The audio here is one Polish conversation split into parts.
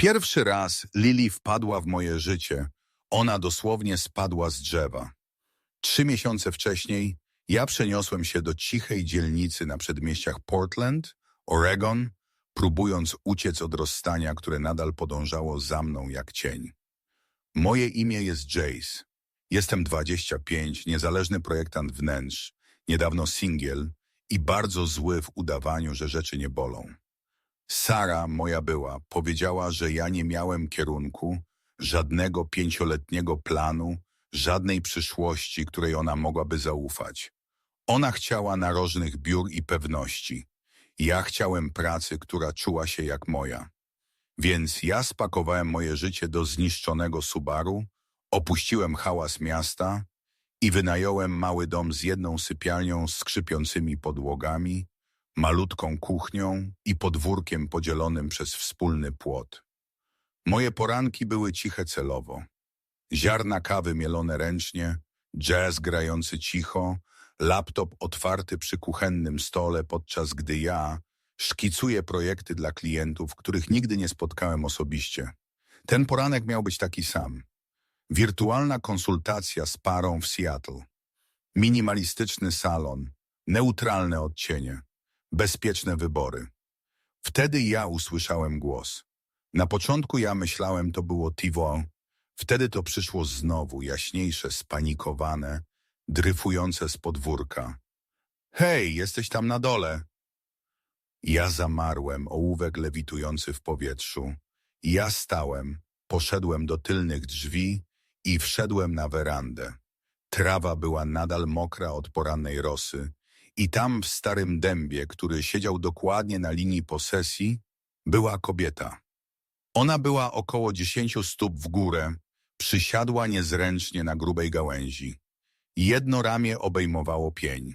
Pierwszy raz Lily wpadła w moje życie. Ona dosłownie spadła z drzewa. Trzy miesiące wcześniej ja przeniosłem się do cichej dzielnicy na przedmieściach Portland, Oregon, próbując uciec od rozstania, które nadal podążało za mną jak cień. Moje imię jest Jace. Jestem 25, niezależny projektant wnętrz, niedawno singiel i bardzo zły w udawaniu, że rzeczy nie bolą. Sara, moja była, powiedziała, że ja nie miałem kierunku, żadnego pięcioletniego planu, żadnej przyszłości, której ona mogłaby zaufać. Ona chciała narożnych biur i pewności. Ja chciałem pracy, która czuła się jak moja. Więc ja spakowałem moje życie do zniszczonego Subaru, opuściłem hałas miasta i wynająłem mały dom z jedną sypialnią z skrzypiącymi podłogami, malutką kuchnią i podwórkiem podzielonym przez wspólny płot. Moje poranki były ciche celowo. Ziarna kawy mielone ręcznie, jazz grający cicho, laptop otwarty przy kuchennym stole, podczas gdy ja szkicuję projekty dla klientów, których nigdy nie spotkałem osobiście. Ten poranek miał być taki sam. Wirtualna konsultacja z parą w Seattle. Minimalistyczny salon, neutralne odcienie, bezpieczne wybory. Wtedy ja usłyszałem głos. Na początku ja myślałem, to było Tivo. Wtedy to przyszło znowu, jaśniejsze, spanikowane, dryfujące z podwórka. Hej, jesteś tam na dole. Ja zamarłem, ołówek lewitujący w powietrzu. Ja stałem, poszedłem do tylnych drzwi i wszedłem na werandę. Trawa była nadal mokra od porannej rosy i tam w starym dębie, który siedział dokładnie na linii posesji, była kobieta. Ona była około dziesięciu stóp w górę, przysiadła niezręcznie na grubej gałęzi. Jedno ramię obejmowało pień.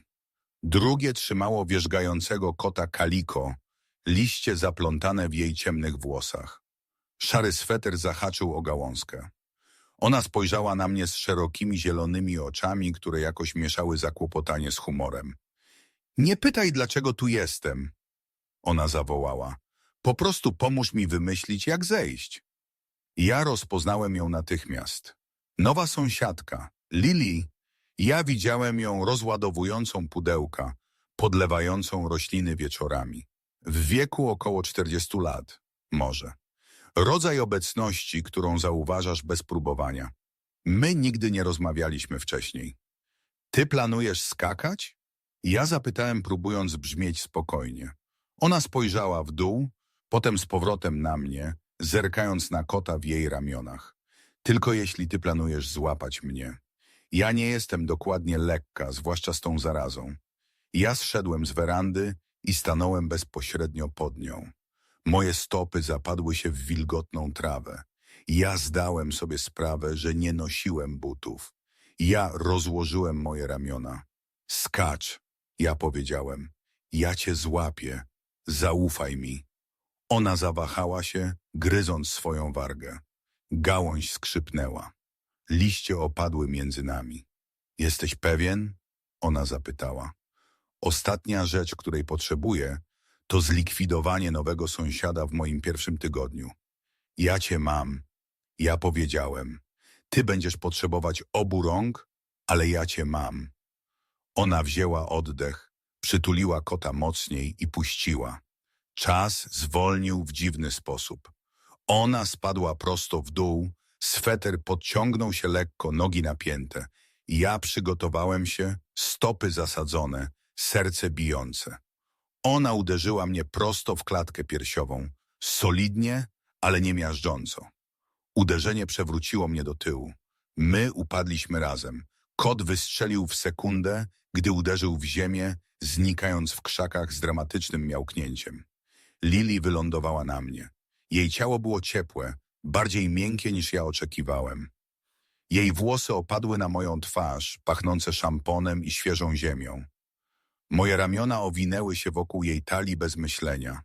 Drugie trzymało wierzgającego kota kaliko, liście zaplątane w jej ciemnych włosach. Szary sweter zahaczył o gałązkę. Ona spojrzała na mnie z szerokimi zielonymi oczami, które jakoś mieszały zakłopotanie z humorem. Nie pytaj, dlaczego tu jestem, ona zawołała. Po prostu pomóż mi wymyślić, jak zejść. Ja rozpoznałem ją natychmiast. Nowa sąsiadka, Lili. Ja widziałem ją rozładowującą pudełka, podlewającą rośliny wieczorami. W wieku około 40 lat, może. Rodzaj obecności, którą zauważasz bez próbowania. My nigdy nie rozmawialiśmy wcześniej. Ty planujesz skakać? Ja zapytałem, próbując brzmieć spokojnie. Ona spojrzała w dół, potem z powrotem na mnie, zerkając na kota w jej ramionach. Tylko jeśli ty planujesz złapać mnie. Ja nie jestem dokładnie lekka, zwłaszcza z tą zarazą. Ja zszedłem z werandy i stanąłem bezpośrednio pod nią. Moje stopy zapadły się w wilgotną trawę. Ja zdałem sobie sprawę, że nie nosiłem butów. Ja rozłożyłem moje ramiona. Skacz, ja powiedziałem. Ja cię złapię. Zaufaj mi. Ona zawahała się, gryząc swoją wargę. Gałąź skrzypnęła. Liście opadły między nami. Jesteś pewien? Ona zapytała. Ostatnia rzecz, której potrzebuję, to zlikwidowanie nowego sąsiada w moim pierwszym tygodniu. Ja cię mam. Ja powiedziałem. Ty będziesz potrzebować obu rąk, ale ja cię mam. Ona wzięła oddech, przytuliła kota mocniej i puściła. Czas zwolnił w dziwny sposób. Ona spadła prosto w dół, sweter podciągnął się lekko, nogi napięte. Ja przygotowałem się, stopy zasadzone, serce bijące. Ona uderzyła mnie prosto w klatkę piersiową, solidnie, ale nie miażdżąco. Uderzenie przewróciło mnie do tyłu. My upadliśmy razem. Kot wystrzelił w sekundę, gdy uderzył w ziemię, znikając w krzakach z dramatycznym miałknięciem. Lili wylądowała na mnie. Jej ciało było ciepłe, bardziej miękkie niż ja oczekiwałem. Jej włosy opadły na moją twarz, pachnące szamponem i świeżą ziemią. Moje ramiona owinęły się wokół jej talii bez myślenia.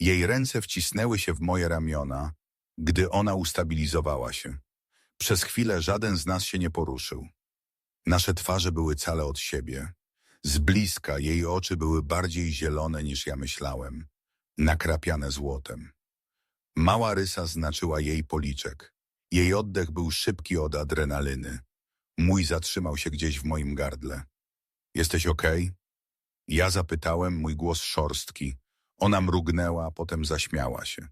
Jej ręce wcisnęły się w moje ramiona, gdy ona ustabilizowała się. Przez chwilę żaden z nas się nie poruszył. Nasze twarze były cale od siebie. Z bliska jej oczy były bardziej zielone niż ja myślałem, nakrapiane złotem. Mała rysa znaczyła jej policzek. Jej oddech był szybki od adrenaliny. Mój zatrzymał się gdzieś w moim gardle. Jesteś okej? Ja zapytałem, mój głos szorstki. Ona mrugnęła, potem zaśmiała się.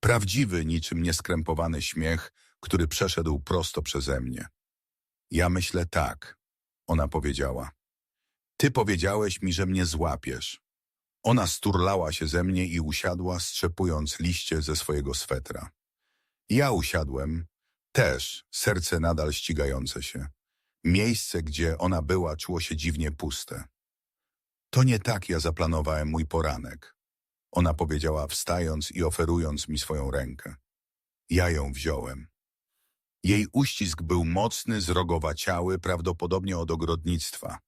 Prawdziwy, niczym nieskrępowany śmiech, który przeszedł prosto przeze mnie. Ja myślę tak, ona powiedziała. Ty powiedziałeś mi, że mnie złapiesz. Ona sturlała się ze mnie i usiadła, strzepując liście ze swojego swetra. Ja usiadłem, też, serce nadal ścigające się. Miejsce, gdzie ona była, czuło się dziwnie puste. To nie tak ja zaplanowałem mój poranek. Ona powiedziała, wstając i oferując mi swoją rękę. Ja ją wziąłem. Jej uścisk był mocny, zrogowaciały, prawdopodobnie od ogrodnictwa.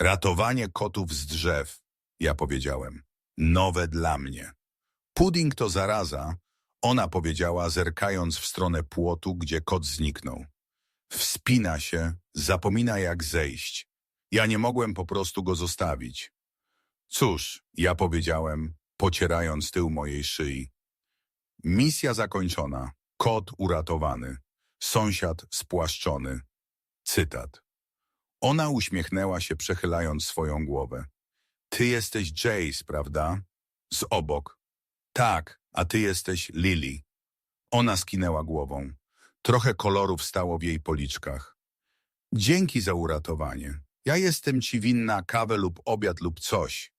Ratowanie kotów z drzew, ja powiedziałem. Nowe dla mnie. Pudding to zaraza, ona powiedziała, zerkając w stronę płotu, gdzie kot zniknął. Wspina się, zapomina jak zejść. Ja nie mogłem po prostu go zostawić. Cóż, ja powiedziałem, pocierając tył mojej szyi. Misja zakończona. Kot uratowany. Sąsiad spłaszczony. Cytat. Ona uśmiechnęła się, przechylając swoją głowę. Ty jesteś Jace, prawda? Z obok. Tak, a ty jesteś Lily. Ona skinęła głową. Trochę koloru wstało w jej policzkach. Dzięki za uratowanie. Ja jestem ci winna kawę lub obiad lub coś.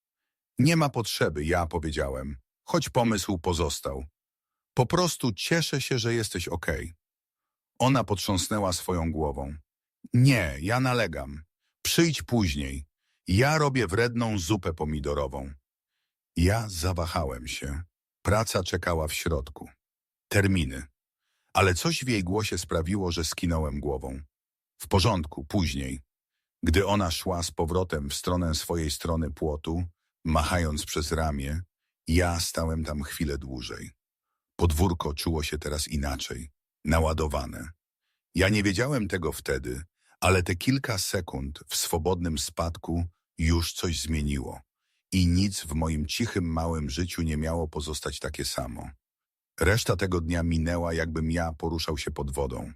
Nie ma potrzeby, ja powiedziałem, choć pomysł pozostał. Po prostu cieszę się, że jesteś okej. Ona potrząsnęła swoją głową. Nie, ja nalegam. Przyjdź później. Ja robię wredną zupę pomidorową. Ja zawahałem się. Praca czekała w środku. Terminy. Ale coś w jej głosie sprawiło, że skinąłem głową. W porządku, później. Gdy ona szła z powrotem w stronę swojej strony płotu, machając przez ramię, ja stałem tam chwilę dłużej. Podwórko czuło się teraz inaczej, naładowane. Ja nie wiedziałem tego wtedy, ale te kilka sekund w swobodnym spadku już coś zmieniło. I nic w moim cichym, małym życiu nie miało pozostać takie samo. Reszta tego dnia minęła, jakbym ja poruszał się pod wodą.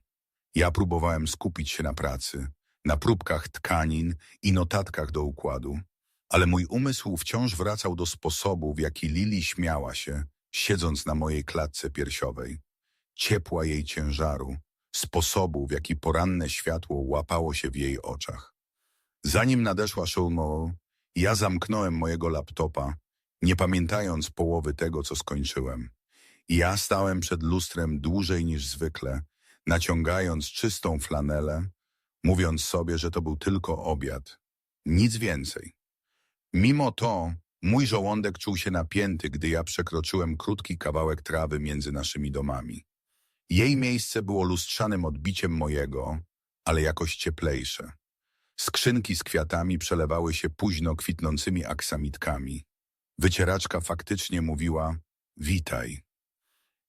Ja próbowałem skupić się na pracy, na próbkach tkanin i notatkach do układu, ale mój umysł wciąż wracał do sposobu, w jaki Lili śmiała się, siedząc na mojej klatce piersiowej. Ciepła jej ciężaru, sposobu, w jaki poranne światło łapało się w jej oczach. Zanim nadeszła Shulmo, ja zamknąłem mojego laptopa, nie pamiętając połowy tego, co skończyłem. Ja stałem przed lustrem dłużej niż zwykle, naciągając czystą flanelę, mówiąc sobie, że to był tylko obiad. Nic więcej. Mimo to mój żołądek czuł się napięty, gdy ja przekroczyłem krótki kawałek trawy między naszymi domami. Jej miejsce było lustrzanym odbiciem mojego, ale jakoś cieplejsze. Skrzynki z kwiatami przelewały się późno kwitnącymi aksamitkami. Wycieraczka faktycznie mówiła witaj.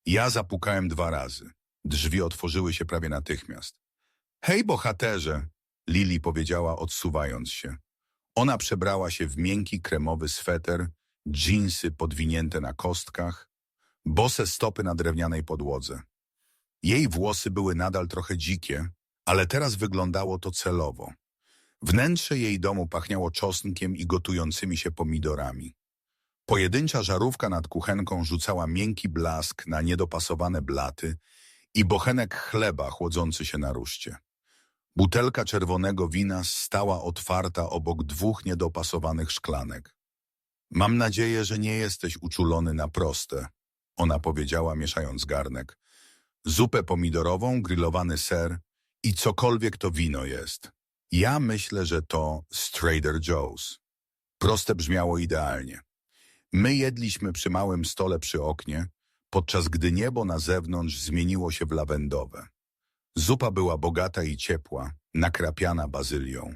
Ja zapukałem dwa razy. Drzwi otworzyły się prawie natychmiast. Hej, bohaterze, Lili powiedziała, odsuwając się. Ona przebrała się w miękki kremowy sweter, dżinsy podwinięte na kostkach, bose stopy na drewnianej podłodze. Jej włosy były nadal trochę dzikie, ale teraz wyglądało to celowo. Wnętrze jej domu pachniało czosnkiem i gotującymi się pomidorami. Pojedyncza żarówka nad kuchenką rzucała miękki blask na niedopasowane blaty i bochenek chleba chłodzący się na ruszcie. Butelka czerwonego wina stała otwarta obok dwóch niedopasowanych szklanek. Mam nadzieję, że nie jesteś uczulony na proste, ona powiedziała, mieszając garnek. Zupę pomidorową, grillowany ser i cokolwiek to wino jest. Ja myślę, że to z Trader Joe's. Proste brzmiało idealnie. My jedliśmy przy małym stole przy oknie, podczas gdy niebo na zewnątrz zmieniło się w lawendowe. Zupa była bogata i ciepła, nakrapiana bazylią.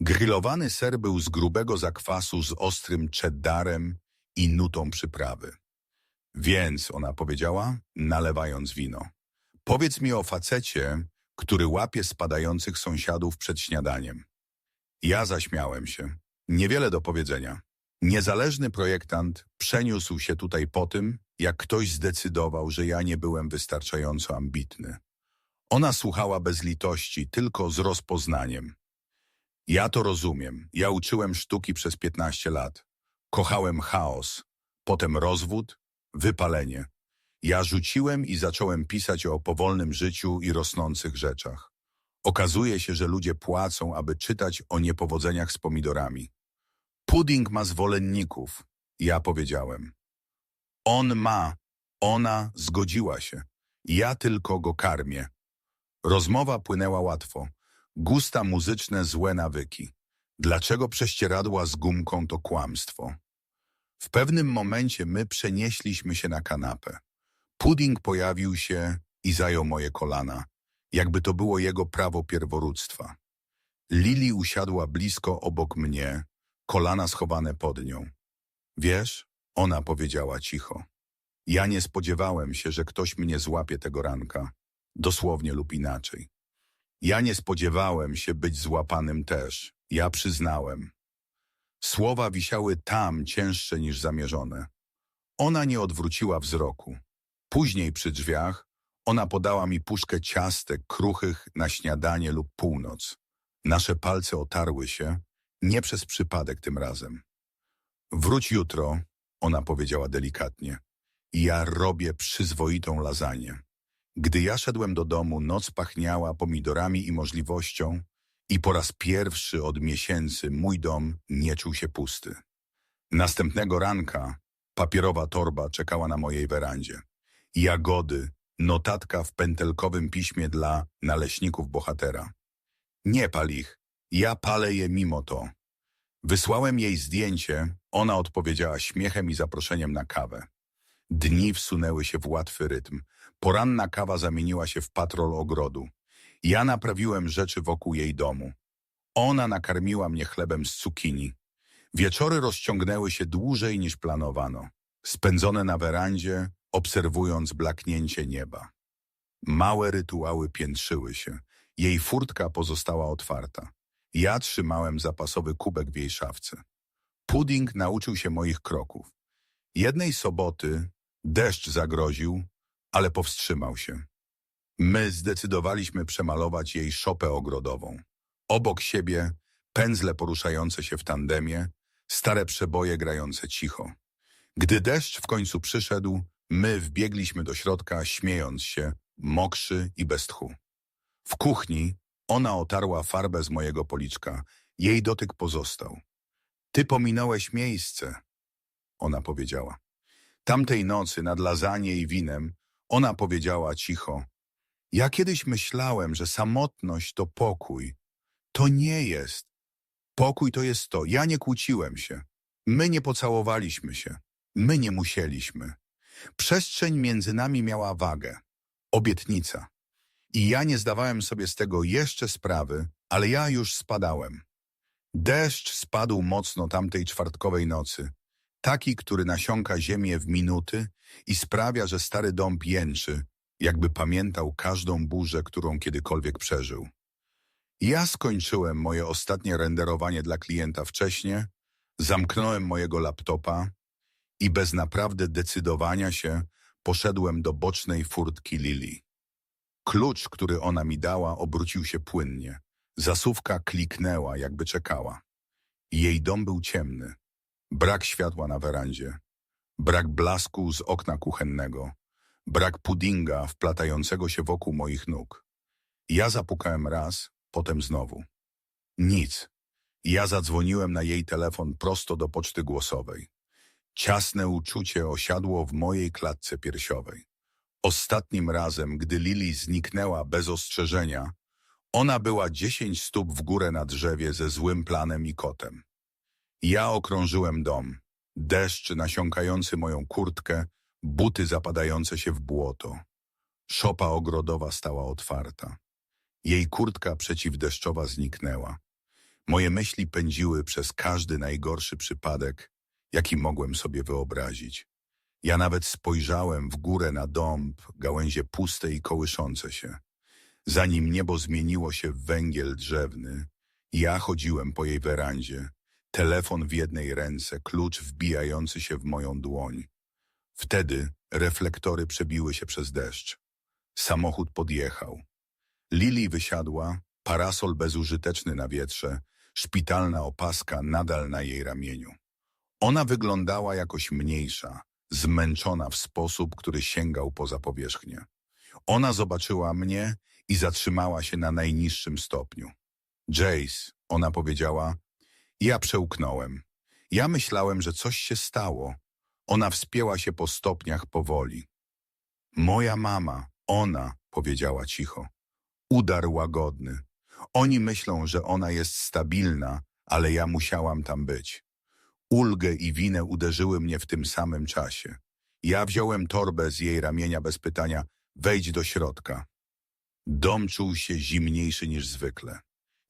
Grillowany ser był z grubego zakwasu z ostrym cheddarem i nutą przyprawy. Więc, ona powiedziała, nalewając wino, powiedz mi o facecie, który łapie spadających sąsiadów przed śniadaniem. Ja zaśmiałem się. Niewiele do powiedzenia. Niezależny projektant przeniósł się tutaj po tym, jak ktoś zdecydował, że ja nie byłem wystarczająco ambitny. Ona słuchała bez litości, tylko z rozpoznaniem. Ja to rozumiem. Ja uczyłem sztuki przez 15 lat. Kochałem chaos, potem rozwód, wypalenie. Ja rzuciłem i zacząłem pisać o powolnym życiu i rosnących rzeczach. Okazuje się, że ludzie płacą, aby czytać o niepowodzeniach z pomidorami. Pudding ma zwolenników, ja powiedziałem. On ma, ona zgodziła się. Ja tylko go karmię. Rozmowa płynęła łatwo. Gusta muzyczne, złe nawyki. Dlaczego prześcieradła z gumką to kłamstwo? W pewnym momencie my przenieśliśmy się na kanapę. Pudding pojawił się i zajął moje kolana, jakby to było jego prawo pierworództwa. Lili usiadła blisko obok mnie, kolana schowane pod nią. Wiesz, ona powiedziała cicho. Ja nie spodziewałem się, że ktoś mnie złapie tego ranka, dosłownie lub inaczej. Ja nie spodziewałem się być złapanym też, ja przyznałem. Słowa wisiały tam cięższe niż zamierzone. Ona nie odwróciła wzroku. Później przy drzwiach ona podała mi puszkę ciastek kruchych na śniadanie lub północ. Nasze palce otarły się, nie przez przypadek tym razem. Wróć jutro, ona powiedziała delikatnie. Ja robię przyzwoitą lasagne. Gdy ja szedłem do domu, noc pachniała pomidorami i możliwością i po raz pierwszy od miesięcy mój dom nie czuł się pusty. Następnego ranka papierowa torba czekała na mojej werandzie. Jagody, notatka w pętelkowym piśmie dla naleśników bohatera. Nie pal ich, ja palę je mimo to. Wysłałem jej zdjęcie, ona odpowiedziała śmiechem i zaproszeniem na kawę. Dni wsunęły się w łatwy rytm. Poranna kawa zamieniła się w patrol ogrodu. Ja naprawiłem rzeczy wokół jej domu. Ona nakarmiła mnie chlebem z cukinii. Wieczory rozciągnęły się dłużej niż planowano. Spędzone na werandzie, obserwując blaknięcie nieba. Małe rytuały piętrzyły się. Jej furtka pozostała otwarta. Ja trzymałem zapasowy kubek w jej szafce. Pudding nauczył się moich kroków. Jednej soboty deszcz zagroził, ale powstrzymał się. My zdecydowaliśmy przemalować jej szopę ogrodową. Obok siebie pędzle poruszające się w tandemie, stare przeboje grające cicho. Gdy deszcz w końcu przyszedł, my wbiegliśmy do środka, śmiejąc się, mokrzy i bez tchu. W kuchni ona otarła farbę z mojego policzka. Jej dotyk pozostał. Ty pominąłeś miejsce, ona powiedziała. Tamtej nocy nad lasagne i winem ona powiedziała cicho. Ja kiedyś myślałem, że samotność to pokój. To nie jest. Pokój to jest to. Ja nie kłóciłem się. My nie pocałowaliśmy się. My nie musieliśmy. Przestrzeń między nami miała wagę. Obietnica. I ja nie zdawałem sobie z tego jeszcze sprawy, ale ja już spadałem. Deszcz spadł mocno tamtej czwartkowej nocy, taki, który nasiąka ziemię w minuty i sprawia, że stary dąb jęczy, jakby pamiętał każdą burzę, którą kiedykolwiek przeżył. Ja skończyłem moje ostatnie renderowanie dla klienta wcześnie, zamknąłem mojego laptopa i bez naprawdę decydowania się poszedłem do bocznej furtki Lili. Klucz, który ona mi dała, obrócił się płynnie. Zasówka kliknęła, jakby czekała. Jej dom był ciemny. Brak światła na werandzie. Brak blasku z okna kuchennego. Brak puddinga wplatającego się wokół moich nóg. Ja zapukałem raz, potem znowu. Nic. Ja zadzwoniłem na jej telefon prosto do poczty głosowej. Ciasne uczucie osiadło w mojej klatce piersiowej. Ostatnim razem, gdy Lili zniknęła bez ostrzeżenia, ona była dziesięć stóp w górę na drzewie ze złym planem i kotem. Ja okrążyłem dom, deszcz nasiąkający moją kurtkę, buty zapadające się w błoto. Szopa ogrodowa stała otwarta. Jej kurtka przeciwdeszczowa zniknęła. Moje myśli pędziły przez każdy najgorszy przypadek, jaki mogłem sobie wyobrazić. Ja nawet spojrzałem w górę na dąb, gałęzie puste i kołyszące się. Zanim niebo zmieniło się w węgiel drzewny, ja chodziłem po jej werandzie, Telefon w jednej ręce, klucz wbijający się w moją dłoń. Wtedy reflektory przebiły się przez deszcz. Samochód podjechał. Lili wysiadła, parasol bezużyteczny na wietrze, szpitalna opaska nadal na jej ramieniu. Ona wyglądała jakoś mniejsza, zmęczona w sposób, który sięgał poza powierzchnię. Ona zobaczyła mnie i zatrzymała się na najniższym stopniu. Jace, ona powiedziała, ja przełknąłem. Ja myślałem, że coś się stało. Ona wspięła się po stopniach powoli. Moja mama, ona, powiedziała cicho. Udar łagodny. Oni myślą, że ona jest stabilna, ale ja musiałam tam być. Ulgę i winę uderzyły mnie w tym samym czasie. Ja wziąłem torbę z jej ramienia bez pytania, wejdź do środka. Dom czuł się zimniejszy niż zwykle.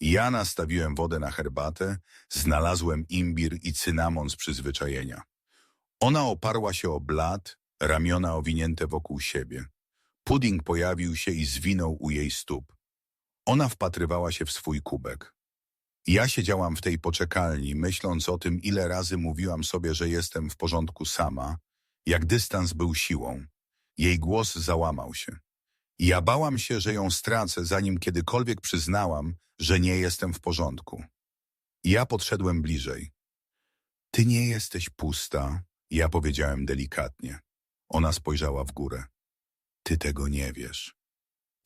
Ja nastawiłem wodę na herbatę, znalazłem imbir i cynamon z przyzwyczajenia. Ona oparła się o blat, ramiona owinięte wokół siebie. Pudding pojawił się i zwinął u jej stóp. Ona wpatrywała się w swój kubek. Ja siedziałam w tej poczekalni, myśląc o tym, ile razy mówiłam sobie, że jestem w porządku sama, jak dystans był siłą. Jej głos załamał się. Ja bałam się, że ją stracę, zanim kiedykolwiek przyznałam, że nie jestem w porządku. Ja podszedłem bliżej. Ty nie jesteś pusta, ja powiedziałem delikatnie. Ona spojrzała w górę. Ty tego nie wiesz.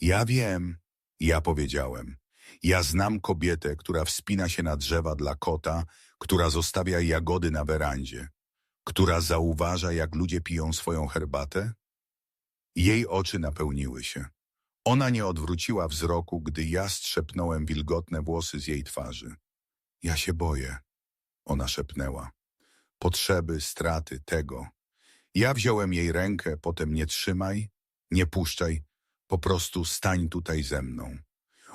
Ja wiem, ja powiedziałem. Ja znam kobietę, która wspina się na drzewa dla kota, która zostawia jagody na werandzie, która zauważa, jak ludzie piją swoją herbatę? Jej oczy napełniły się. Ona nie odwróciła wzroku, gdy ja strzepnąłem wilgotne włosy z jej twarzy. Ja się boję, ona szepnęła. Potrzeby, straty, tego. Ja wziąłem jej rękę, potem nie trzymaj, nie puszczaj, po prostu stań tutaj ze mną.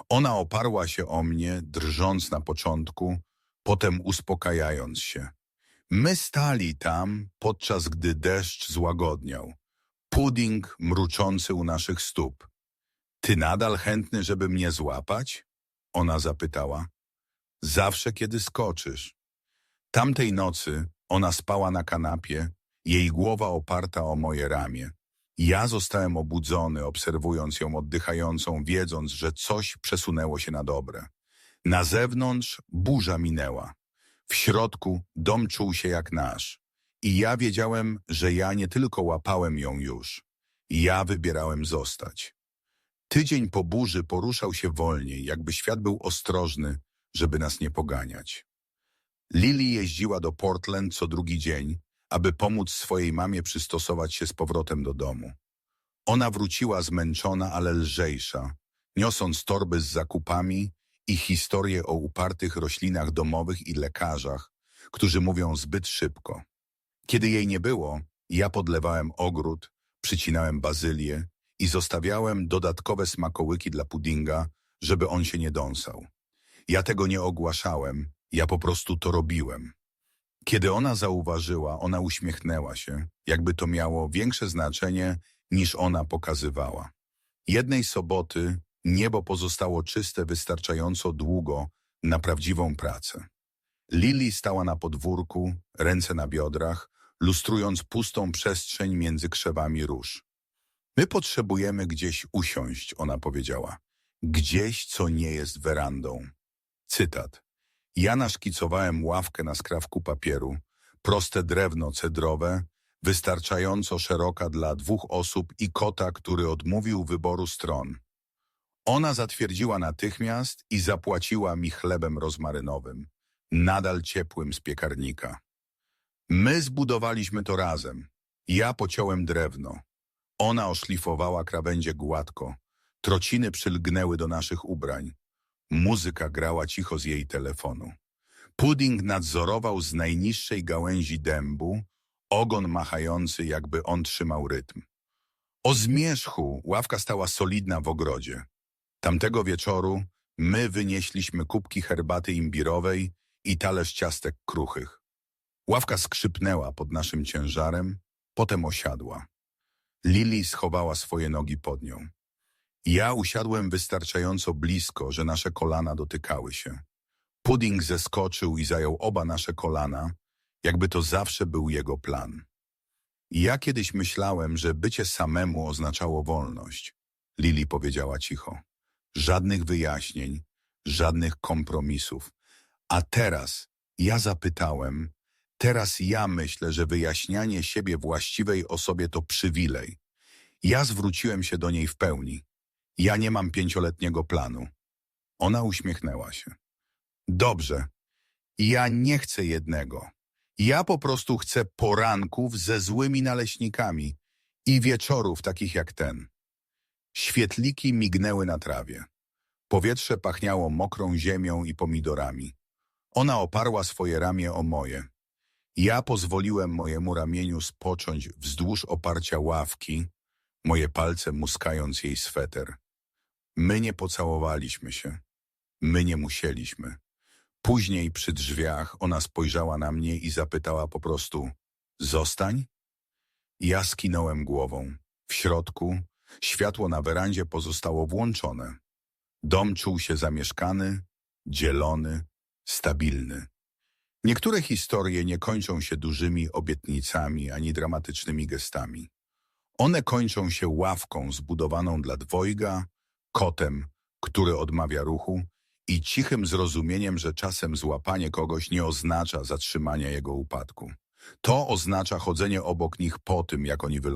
Ona oparła się o mnie, drżąc na początku, potem uspokajając się. My stali tam, podczas gdy deszcz złagodniał. Pudding mruczący u naszych stóp. Ty nadal chętny, żeby mnie złapać? Ona zapytała. Zawsze, kiedy skoczysz. Tamtej nocy ona spała na kanapie, jej głowa oparta o moje ramię. Ja zostałem obudzony, obserwując ją oddychającą, wiedząc, że coś przesunęło się na dobre. Na zewnątrz burza minęła. W środku dom czuł się jak nasz. I ja wiedziałem, że ja nie tylko łapałem ją już. Ja wybierałem zostać. Tydzień po burzy poruszał się wolniej, jakby świat był ostrożny, żeby nas nie poganiać. Lily jeździła do Portland co drugi dzień, aby pomóc swojej mamie przystosować się z powrotem do domu. Ona wróciła zmęczona, ale lżejsza, niosąc torby z zakupami i historie o upartych roślinach domowych i lekarzach, którzy mówią zbyt szybko. Kiedy jej nie było, ja podlewałem ogród, przycinałem bazylię i zostawiałem dodatkowe smakołyki dla puddinga, żeby on się nie dąsał. Ja tego nie ogłaszałem, ja po prostu to robiłem. Kiedy ona zauważyła, ona uśmiechnęła się, jakby to miało większe znaczenie niż ona pokazywała. Jednej soboty niebo pozostało czyste wystarczająco długo na prawdziwą pracę. Lili stała na podwórku, ręce na biodrach, lustrując pustą przestrzeń między krzewami róż. My potrzebujemy gdzieś usiąść, ona powiedziała. Gdzieś, co nie jest werandą. Cytat. Ja naszkicowałem ławkę na skrawku papieru, proste drewno cedrowe, wystarczająco szeroka dla dwóch osób i kota, który odmówił wyboru stron. Ona zatwierdziła natychmiast i zapłaciła mi chlebem rozmarynowym, nadal ciepłym z piekarnika. My zbudowaliśmy to razem. Ja pociąłem drewno. Ona oszlifowała krawędzie gładko. Trociny przylgnęły do naszych ubrań. Muzyka grała cicho z jej telefonu. Pudding nadzorował z najniższej gałęzi dębu, ogon machający, jakby on trzymał rytm. O zmierzchu ławka stała solidna w ogrodzie. Tamtego wieczoru my wynieśliśmy kubki herbaty imbirowej i talerz ciastek kruchych. Ławka skrzypnęła pod naszym ciężarem, potem osiadła. Lili schowała swoje nogi pod nią. Ja usiadłem wystarczająco blisko, że nasze kolana dotykały się. Pudding zeskoczył i zajął oba nasze kolana, jakby to zawsze był jego plan. Ja kiedyś myślałem, że bycie samemu oznaczało wolność. Lili powiedziała cicho. Żadnych wyjaśnień, żadnych kompromisów. A teraz ja zapytałem, teraz ja myślę, że wyjaśnianie siebie właściwej osobie to przywilej. Ja zwróciłem się do niej w pełni. Ja nie mam pięcioletniego planu. Ona uśmiechnęła się. Dobrze, ja nie chcę jednego. Ja po prostu chcę poranków ze złymi naleśnikami i wieczorów takich jak ten. Świetliki mignęły na trawie. Powietrze pachniało mokrą ziemią i pomidorami. Ona oparła swoje ramię o moje. Ja pozwoliłem mojemu ramieniu spocząć wzdłuż oparcia ławki, moje palce muskając jej sweter. My nie pocałowaliśmy się. My nie musieliśmy. Później przy drzwiach ona spojrzała na mnie i zapytała po prostu Zostań? Ja skinąłem głową. W środku światło na werandzie pozostało włączone. Dom czuł się zamieszkany, dzielony, stabilny. Niektóre historie nie kończą się dużymi obietnicami ani dramatycznymi gestami. One kończą się ławką zbudowaną dla dwojga, kotem, który odmawia ruchu i cichym zrozumieniem, że czasem złapanie kogoś nie oznacza zatrzymania jego upadku. To oznacza chodzenie obok nich po tym, jak oni wylądują.